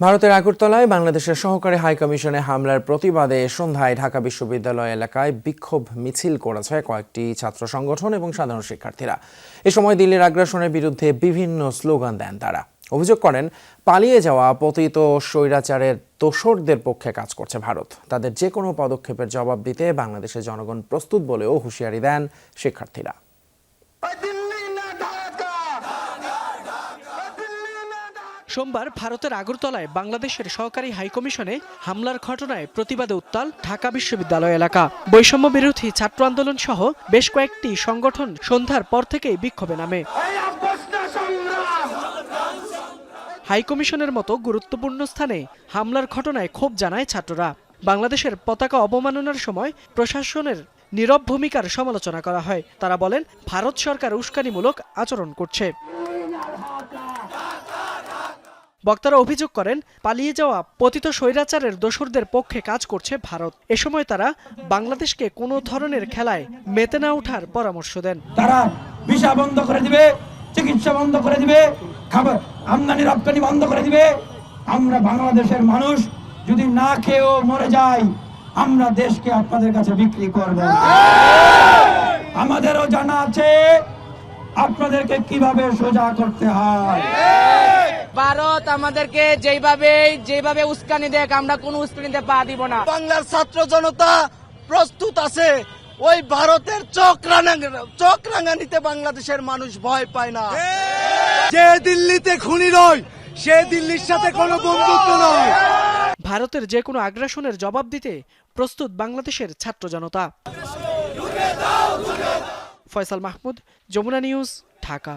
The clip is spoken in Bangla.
ভারতের আগরতলায় বাংলাদেশের সহকারী হাই কমিশনে হামলার প্রতিবাদে সন্ধ্যায় ঢাকা বিশ্ববিদ্যালয় এলাকায় বিক্ষোভ মিছিল করেছে কয়েকটি ছাত্র সংগঠন এবং সাধারণ শিক্ষার্থীরা। এ সময় দিল্লির আগ্রাসনের বিরুদ্ধে বিভিন্ন স্লোগান দেন তারা। অভিযোগ করেন, পালিয়ে যাওয়া পতিত স্বৈরাচারের দোসরদের পক্ষে কাজ করছে ভারত। তাদের যে কোনো পদক্ষেপের জবাব দিতে বাংলাদেশের জনগণ প্রস্তুত বলেও হুঁশিয়ারি দেন শিক্ষার্থীরা। সোমবার ভারতের আগরতলায় বাংলাদেশের সহকারী হাইকমিশনে হামলার ঘটনায় প্রতিবাদে উত্তাল ঢাকা বিশ্ববিদ্যালয় এলাকা। বৈষম্য বিরোধী ছাত্র আন্দোলন সহ বেশ কয়েকটি সংগঠন সন্ধ্যার পর থেকেই বিক্ষোভে নামে। হাইকমিশনের মতো গুরুত্বপূর্ণ স্থানে হামলার ঘটনায় ক্ষোভ জানায় ছাত্ররা। বাংলাদেশের পতাকা অবমাননার সময় প্রশাসনের নীরব ভূমিকার সমালোচনা করা হয়। তারা বলেন, ভারত সরকার উস্কানিমূলক আচরণ করছে। বক্তারা অভিযোগ করেন, পালিয়ে যাওয়া পতিত স্বৈরাচারের দোসরদের পক্ষে কাজ করছে ভারত। এ সময় তারা বাংলাদেশকে কোনো ধরনের খেলায় মেতে না ওঠার পরামর্শ দেন। তারা ভিসা বন্ধ করে দিবে, চিকিৎসা বন্ধ করে দিবে, খাবার আমদানি রপ্তানি বন্ধ করে দিবে। আমরা বাংলাদেশের মানুষ, যদি না খেয়েও মরে যাই, আমরা দেশকে আপনাদের কাছে বিক্রি করব। আমাদেরও জানা আছে, আপনাদেরকে কীভাবে সোজা করতে হয়। ভারত আমাদেরকে যেভাবে যেভাবে উস্কানি দেখ আমরা কোন উস্কানিতে পা দিব না। বাংলার ছাত্র জনতা প্রস্তুত আছে ওই ভারতের চোখ রাঙা চোখ রাঙানিতে বাংলাদেশের মানুষ ভয় পায় না। যে দিল্লিতে খুনি নয় সে দিল্লির সাথে কোনো বন্ধুত্ব নয়। ভারতের যে কোনো আগ্রাসনের জবাব দিতে প্রস্তুত বাংলাদেশের ছাত্র জনতা। ফয়সাল মাহমুদ যমুনা নিউজ ঢাকা।